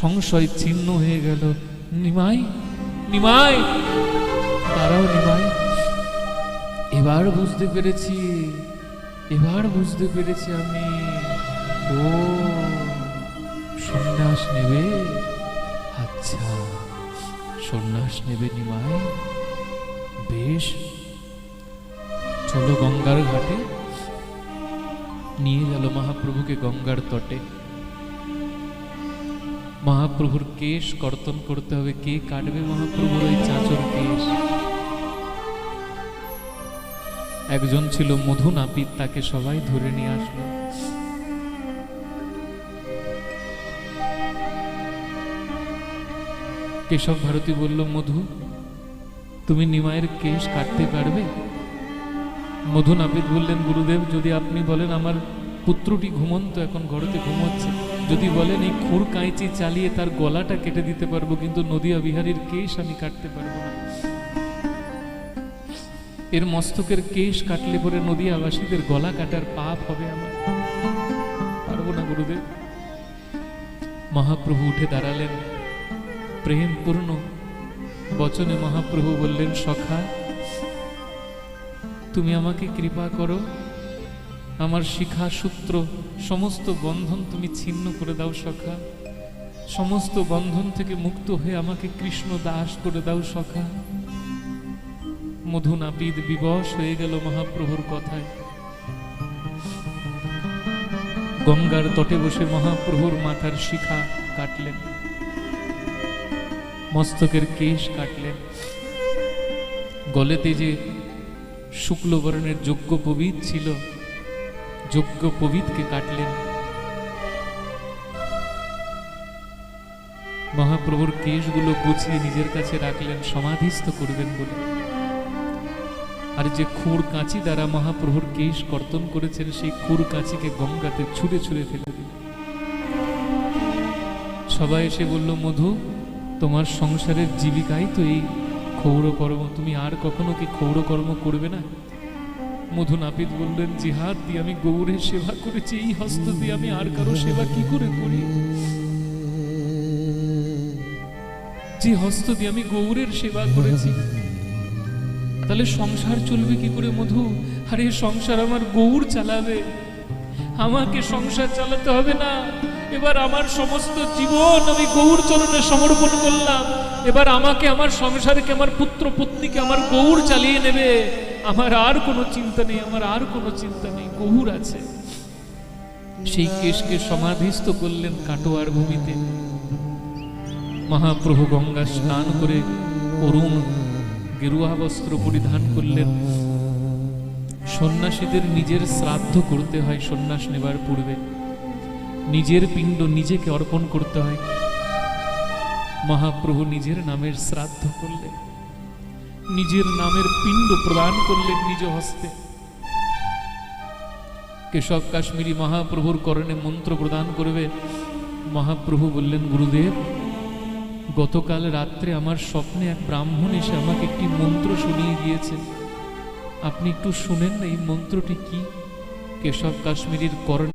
সংশয় ছিন্ন হয়ে গেল। নিমাই নিমাই তারাও নিমাই। এবার বুঝতে পেরেছি, এবার বুঝতে পেরেছি আমি। ও, সন্ন্যাস নেবে? আচ্ছা সন্ন্যাস নেবে নিমাই। বেশ, চলো গঙ্গার ঘাটে। নিয়ে গেল মহাপ্রভুকে গঙ্গার তটে। মহাপ্রভুর কেশ কর্তন করতে হবে। কে কাটবে মহাপ্রভুর ওই চাচর কেশ? একজন ছিল মধু নাপিত তাকে সবাই ধরে নিয়ে আসলো। কেশব ভারতী বলল, মধু, তুমি নিমায়ের কেশ কাটতে পারবে? মধু নাপিত বললেন, গুরুদেব, যদি আপনি বলেন, আমার পুত্রটি ঘুমন্ত, এখন ঘরেতে ঘুমোচ্ছে। যদি বলেন, এই খুর কাঁচি চালিয়ে তার গলাটা কেটে দিতে পারব, কিন্তু নদিয়া বিহারীর কেশ আমি কাটতে পারব না। এর মস্তকের কেশ কাটলে পরে নদিয়াবাসীদের গলা কাটার পাপ হবে আমার। পারব না গুরুদেব। মহাপ্রভু উঠে দাঁড়ালেন। প্রেমপূর্ণ বচনে মহাপ্রভু বললেন, সখা, তুমি আমাকে কৃপা করো। আমার শিখা সূত্র, সমস্ত বন্ধন তুমি ছিন্ন করে দাও সখা। সমস্ত বন্ধন থেকে মুক্ত হয়ে আমাকে কৃষ্ণ দাস করে দাও সখা। মধু নাপিত বিবশ হয়ে গেল মহাপ্রভুর কথায়। গঙ্গার তটে বসে মহাপ্রভুর মাথার শিখা কাটলেন। মস্তকের কেশ কাটলেন। গলেতে যে শুক্ল বর্ণের যোগ্য পবিত ছিল যোগ্য পবিতকে কাটলেন। মহাপ্রভুর কেশগুলো গুছিয়ে নিজের কাছে রাখলেন, সমাধিস্থ করবেন বলে। আর যে খুর কাঁচি দ্বারা মহাপ্রভুর কেশ কর্তন করেছেন, সেই খুর কাঁচিকে গঙ্গাতে ছুঁড়ে ছুঁড়ে ফেলে দিল সবাই এসে বলল, মধু, তোমার সংসারের জীবিকাই তো এই ক্ষৌরকর্ম। তুমি আর কখনো কি ক্ষৌরকর্ম করবে না? মধু নাপিত বললেন যে হাত দিয়ে আমি গৌরের সেবা করেছি, এই হস্ত দিয়ে আমি আর কারও সেবা কি করে করি? যে হস্ত দিয়ে আমি গৌরের সেবা করেছি, তাহলে সংসার চলবে কি করে মধু? আর এই সংসার আমার গৌর চালাবে। আমাকে সংসার চালাতে হবে না। এবার আমার সমস্ত জীবন আমি গৌর চরণে সমর্পণ করলাম। এবার আমাকে আমার সংসারকে, আমার পুত্র পত্নীকে আমার গৌর চালিয়ে নেবে। আমার আর কোনো চিন্তা নেই, আমার আর কোনো চিন্তা নেই, গহুর আছে। সেই কেশকে সমাধিস্থ করলেন কাটোয়ার ভূমিতে। মহাপ্রভু গঙ্গা স্নান করে অরুণ গেরুয়া বস্ত্র পরিধান করলেন। সন্ন্যাসীদের নিজের শ্রাদ্ধ করতে হয়, সন্ন্যাস নেবার পূর্বে। নিজের পিণ্ড নিজেকে অর্পণ করতে হয়। মহাপ্রভু নিজের নামের শ্রাদ্ধ করলেন। নিজের নামের পিণ্ড প্রদান করলেন নিজ হস্তে। কেশব কাশ্মীরি মহাপ্রভুর করণে মন্ত্র প্রদান করবে। মহাপ্রভু বললেন, গুরুদেব, গতকাল রাত্রে আমার স্বপ্নে এক ব্রাহ্মণ এসে আমাকে একটি মন্ত্র শুনিয়ে গিয়েছেন আপনি একটু শুনেন না এই মন্ত্রটি কি? কেশব কাশ্মীরির করণে